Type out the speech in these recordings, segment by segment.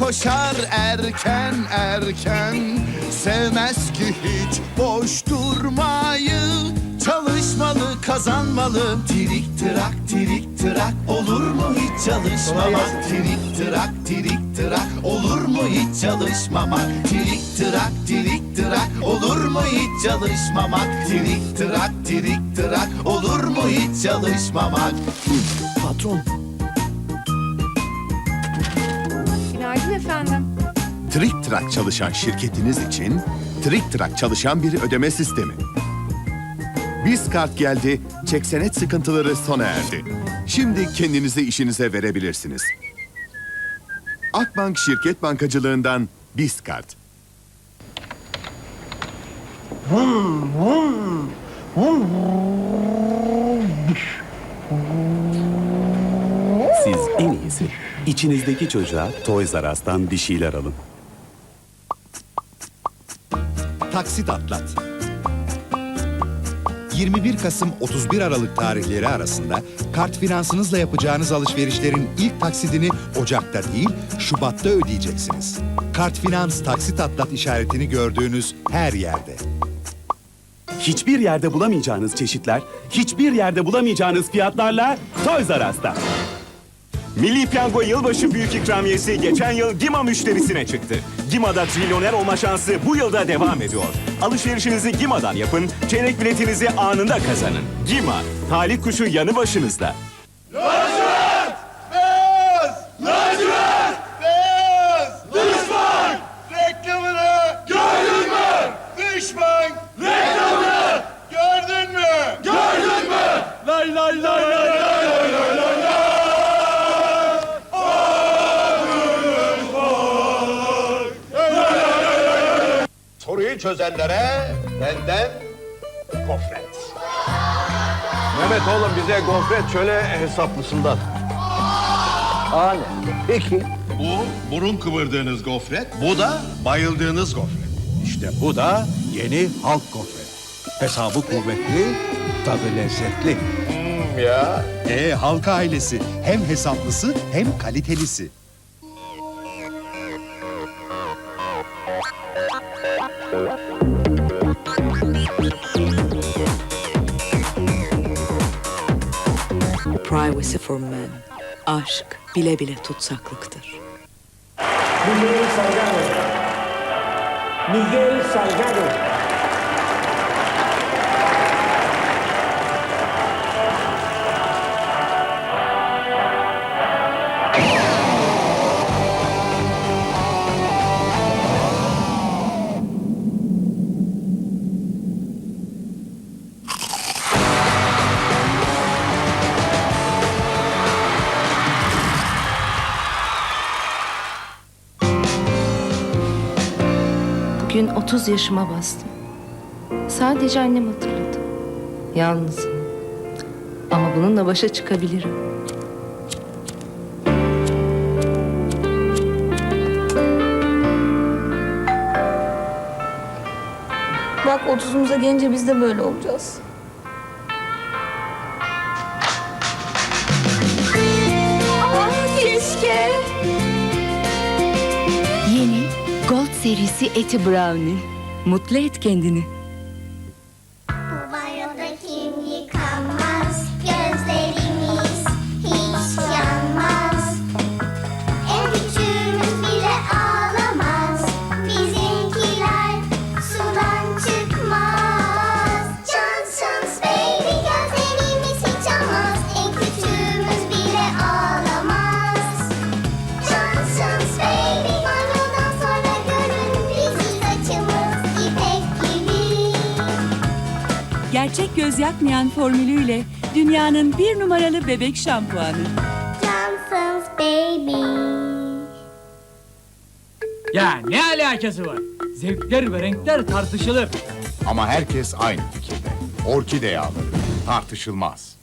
koşar erken erken. Sevmez ki hiç boş durmayı. Çalışmalı kazanmalı. Tirik tırak tirik tırak. Olur mu hiç çalışmamak? Tirik tırak tirik tırak. Olur mu hiç çalışmamak? Tirik tırak tirik tırak. Olur mu hiç çalışmamak? Tirik tırak tirik tırak. Olur mu hiç çalışmamak? Patron, efendim. Trik Trak çalışan şirketiniz için Trik Trak çalışan bir ödeme sistemi. Biz kart geldi, çek senet sıkıntıları sona erdi. Şimdi kendinizi işinize verebilirsiniz. Akbank Şirket Bankacılığından Biz kart. Siz en iyisi içinizdeki çocuğa Toys R Us'tan bir şeyler alın. Taksit Atlat. 21 Kasım 31 Aralık tarihleri arasında kart finansınızla yapacağınız alışverişlerin ilk taksidini Ocak'ta değil, Şubat'ta ödeyeceksiniz. Kart Finans Taksit Atlat işaretini gördüğünüz her yerde. Hiçbir yerde bulamayacağınız çeşitler, hiçbir yerde bulamayacağınız fiyatlarla Toys R Us'ta. Milli Piyango yılbaşı büyük ikramiyesi geçen yıl Gima müşterisine çıktı. Gima'da trilyoner olma şansı bu yılda devam ediyor. Alışverişinizi Gima'dan yapın, çeyrek biletinizi anında kazanın. Gima, talih kuşu yanı başınızda. Reklamını gördün mü? Düşman reklamını gördün mü? Gördün mü? Lay lay lay lay çözenlere benden gofret. Mehmet oğlum bize gofret şöyle hesaplısından. Aa ne? Peki. Bu burun kıvırdığınız gofret, bu da bayıldığınız gofret. İşte bu da yeni halk gofret. Hesabı kuvvetli, tadı lezzetli. Ya. E halk ailesi hem hesaplısı hem kalitelisi. Privacy for men. Aşk bile bile tutsaklıktır. Miguel Salgado. Miguel Salgado. Bugün 30 yaşıma bastım. Sadece annem hatırladı. Yalnızım. Ama bununla başa çıkabilirim. Bak 30'umuza gelince biz de böyle olacağız. Serisi eti brownie. Mutlu et kendini. Gerçek göz yakmayan formülüyle dünyanın bir numaralı bebek şampuanı. Johnson's baby. Ya ne alakası var? Zevkler ve renkler tartışılır. Ama herkes aynı fikirde. Orkide yağları tartışılmaz.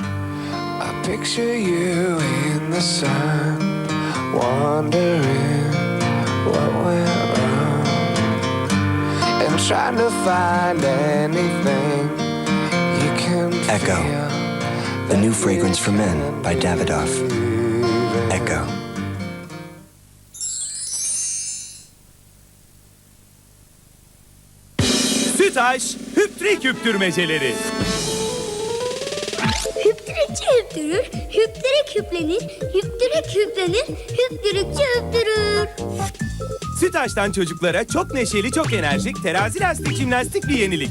I picture you in the sun, wondering what went trying to find anything you can Echo, a new fragrance for men by Davidoff. Echo. Sütaş, hüptrik hüptürmeceleri. Hüptürükçü hüptürür, hüptürük hüplenir, hüptürük hüplenir, hüptürükçü hüptürür. Sütaş'tan çocuklara çok neşeli, çok enerjik, terazi lastik jimnastik bir yenilik.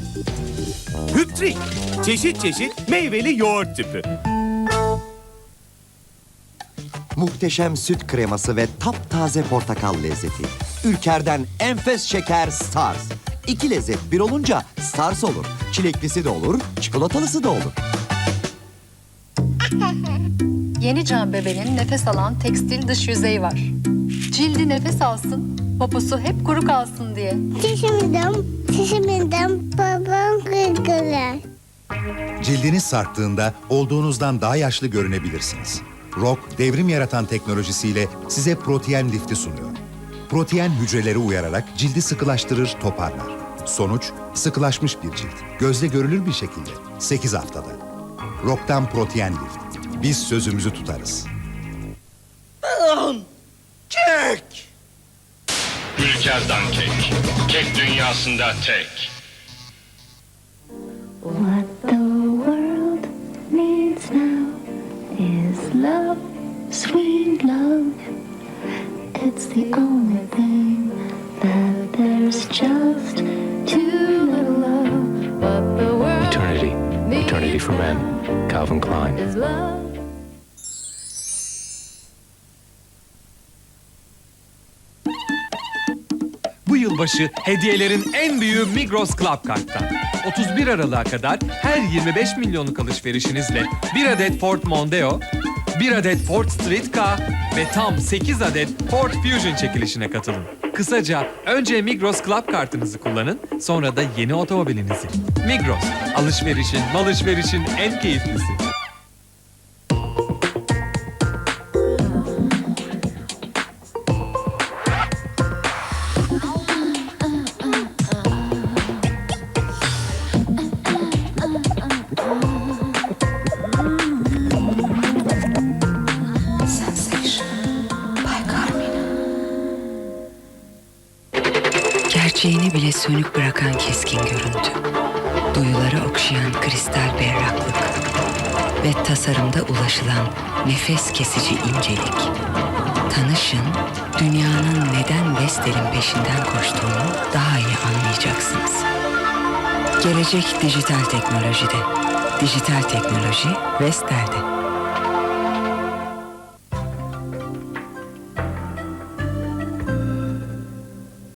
Hüptrik, çeşit çeşit meyveli yoğurt tüpü. Muhteşem süt kreması ve taptaze portakal lezzeti. Ülker'den enfes şeker Stars. İki lezzet bir olunca Stars olur. Çileklisi de olur, çikolatalısı da olur. Yeni Can bebeğin nefes alan tekstil dış yüzeyi var. Cildi nefes alsın, poposu hep kuru kalsın diye. Çişimden, çişimden babam gırgırlar. Cildiniz sarktığında olduğunuzdan daha yaşlı görünebilirsiniz. Rock, devrim yaratan teknolojisiyle size protein lifti sunuyor. Protein hücreleri uyararak cildi sıkılaştırır, toparlar. Sonuç, sıkılaşmış bir cilt. Gözle görülür bir şekilde. 8 haftada. Rock'tan protein lift. Biz sözümüzü tutarız. Ülker'den kek. Kek dünyasında tek. What the world needs now is love, sweet love. It's the only thing that there's just too little of. What the world Eternity. Eternity for men. Calvin Klein. Yılbaşı hediyelerin en büyüğü Migros Club Kart'tan. 31 Aralık'a kadar her 25 milyonluk alışverişinizle 1 adet Ford Mondeo, 1 adet Ford Street Car ve tam 8 adet Ford Fusion çekilişine katılın. Kısaca önce Migros Club kartınızı kullanın, sonra da yeni otomobilinizi. Migros, alışverişin, malışverişin en keyiflisi. Gerçeğini bile sönük bırakan keskin görüntü. Duyuları okşayan kristal berraklık. Ve tasarımda ulaşılan nefes kesici incelik. Tanışın, dünyanın neden Vestel'in peşinden koştuğunu daha iyi anlayacaksınız. Gelecek dijital teknolojide. Dijital teknoloji Vestel'de.